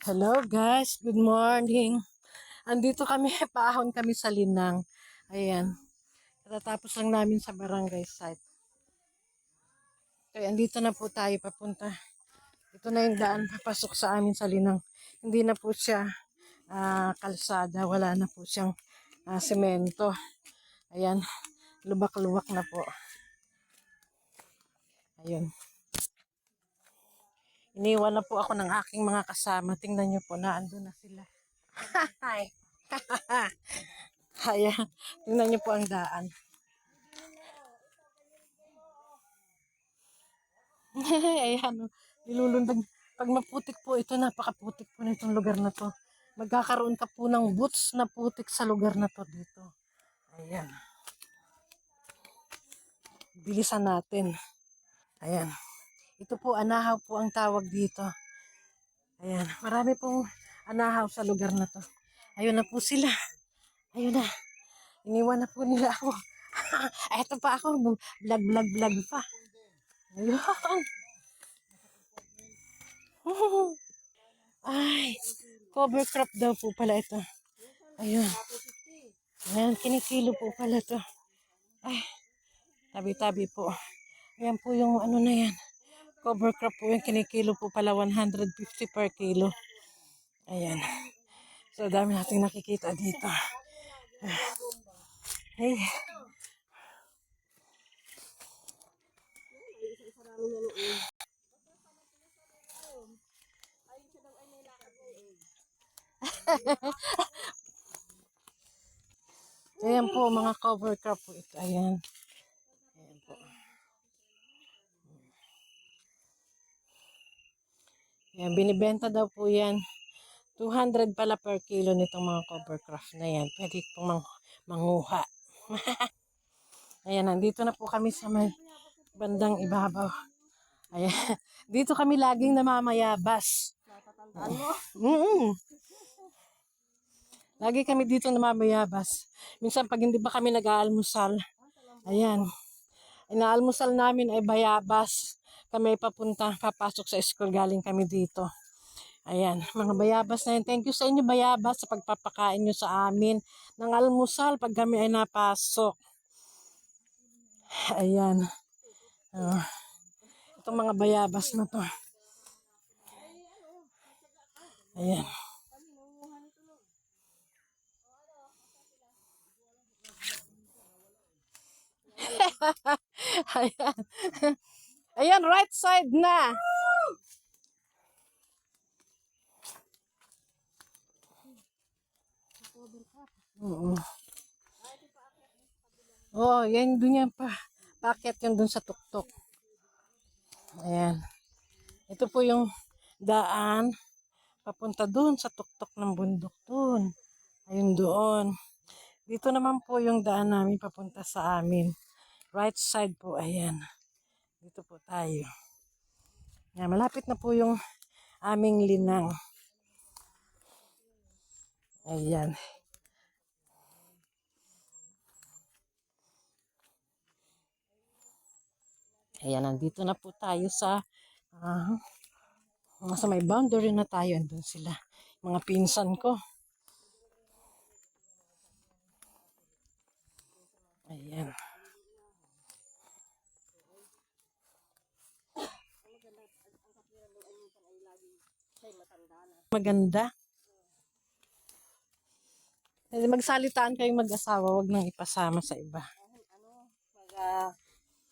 Hello guys, good morning. Andito kami, paahon kami sa Linang. Ayan. Katatapos lang namin sa barangay site. Kaya andito na po tayo papunta. Ito na yung daan papasok sa amin sa Linang. Hindi na po siya ah, kalsada, wala na po siyang ah, semento. Ayan, lubak-lubak na po. Ayun. Iniwan na po ako ng aking mga kasama. Tingnan niyo po na ando na sila. Hi. Ayan. Tingnan niyo po ang daan. Ayan. oh. Nilulundag. Pag maputik po ito, napakaputik po na itong lugar na to. Magkakaroon ka po ng boots na putik sa lugar na to dito. Ayan. Bilisan natin. Ayan. Ito po, anahaw po ang tawag dito. Ayan. Marami pong anahaw sa lugar na to. Ayun na po sila. Ayun na. Iniwan na po nila ako. Ito pa ako. Vlog, vlog, vlog pa. Ayun. Ay. Cover crop daw po pala ito. Ayun. Ayan. Kinikilo po pala to. Ay. Tabi-tabi po. Ayan po yung ano na yan. Cover crop po yung kinikilo po pala 150 per kilo. Ayan. So, dami nating nakikita dito. Hey. Ayan po, mga cover crop po ito. Ayan. Ayan, binibenta daw po yan. 200 pala per kilo nitong mga cover crop na yan. Pwede pong mang manguha. Ayan, nandito na po kami sa may bandang ibabaw. Ayan. Dito kami laging namamayabas. Natatandaan mo? Mm Lagi kami dito namamayabas. Minsan pag hindi pa kami nag-aalmusal, ayan, inaalmusal namin ay bayabas. Kami papunta, papasok sa school, galing kami dito. Ayan, mga bayabas na yan. Thank you sa inyo bayabas sa pagpapakain nyo sa amin ng almusal pag kami ay napasok. Ayan. Ah, itong mga bayabas na to. Ayan. Ayan. Ayan, right side na. Oo. Oh, yan dun yan pa. Paket yan dun sa tuktok. Ayan. Ito po yung daan papunta dun sa tuktok ng bundok dun. Ayun doon. Dito naman po yung daan namin papunta sa amin. Right side po, ayan. Dito po tayo. Ayan, malapit na po yung aming linang. Ayan. Ayan, nandito na po tayo sa ah, sa may boundary na tayo. Andun sila. Mga pinsan ko. Ayan. Maganda. Eh, Magsalitaan kayong mag-asawa, wag nang ipasama sa iba. Ano? Pag, ah,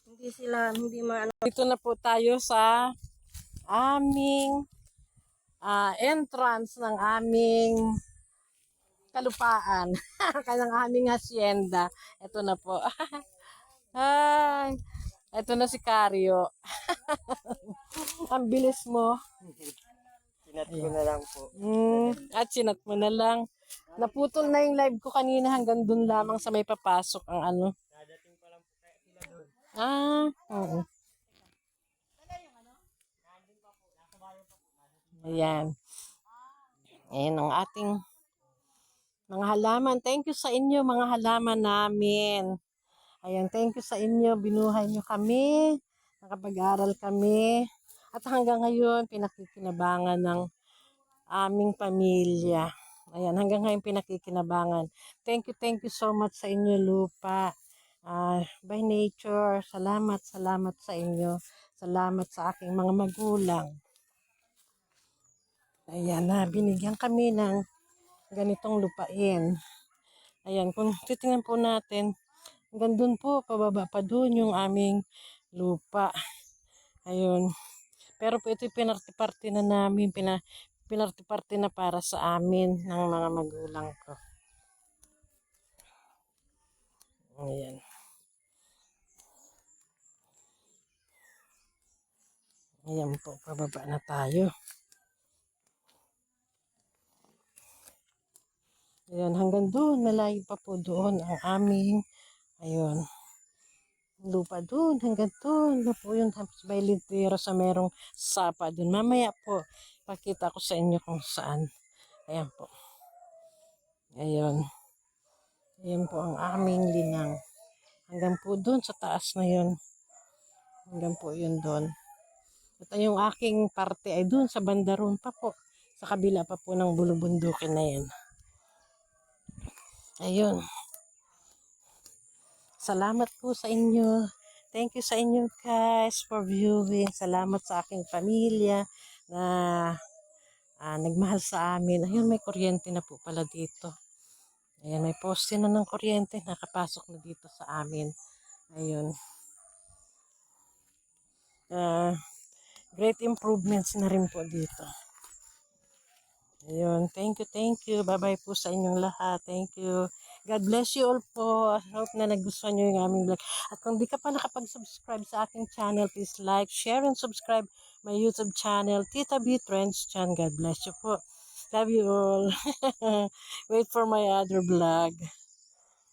hindi sila, hindi maano. Dito na po tayo sa aming ah, entrance ng aming kalupaan. Kanang aming hacienda. Ito na po. Ay, ito na si Cario. Ang bilis mo. Sinat ko na lang po. Mm, at sinat mo na lang. Naputol na yung live ko kanina hanggang dun lamang sa may papasok ang ano. Dadating pa lang po kaya sila doon. Ah, oo. Ayan. Ayan ang ating mga halaman. Thank you sa inyo mga halaman namin. Ayan, thank you sa inyo. Binuhay nyo kami. Nakapag-aral kami. At hanggang ngayon, pinakikinabangan ng aming pamilya. Ayan, hanggang ngayon pinakikinabangan. Thank you, thank you so much sa inyo lupa. Ah, by nature, salamat, salamat sa inyo. Salamat sa aking mga magulang. Ayan na, binigyan kami ng ganitong lupain. Ayan, kung titingnan po natin, hanggang doon po, pababa pa doon yung aming lupa. Ayun. Pero po ito pinarte-parte na namin, pina, pinarte-parte na para sa amin ng mga magulang ko. Ayan. Ayan po, pababa na tayo. Ayan, hanggang doon, malayo pa po doon ang aming, ayun, lupa doon, hanggang doon, na po yun, tapos may litero sa merong sapa doon. Mamaya po, pakita ko sa inyo kung saan. Ayan po. Ayun. Ayan po ang aming linang. Hanggang po doon sa taas na yun. Hanggang po yun doon. At yung aking parte ay doon sa bandaron pa po. Sa kabila pa po ng bulubundukin na yan. Ayun. Salamat po sa inyo. Thank you sa inyo guys for viewing. Salamat sa aking pamilya na ah, nagmahal sa amin. Ayun, may kuryente na po pala dito. Ayan, may poste na ng kuryente. Nakapasok na dito sa amin. Ayun. Ah, great improvements na rin po dito. Ayun, thank you, thank you. Bye-bye po sa inyong lahat. Thank you. God bless you all po. I hope na nagustuhan nyo yung aming vlog. At kung di ka pa nakapag-subscribe sa aking channel, please like, share, and subscribe my YouTube channel, Tita B Trends Chan. God bless you po. Love you all. Wait for my other vlog.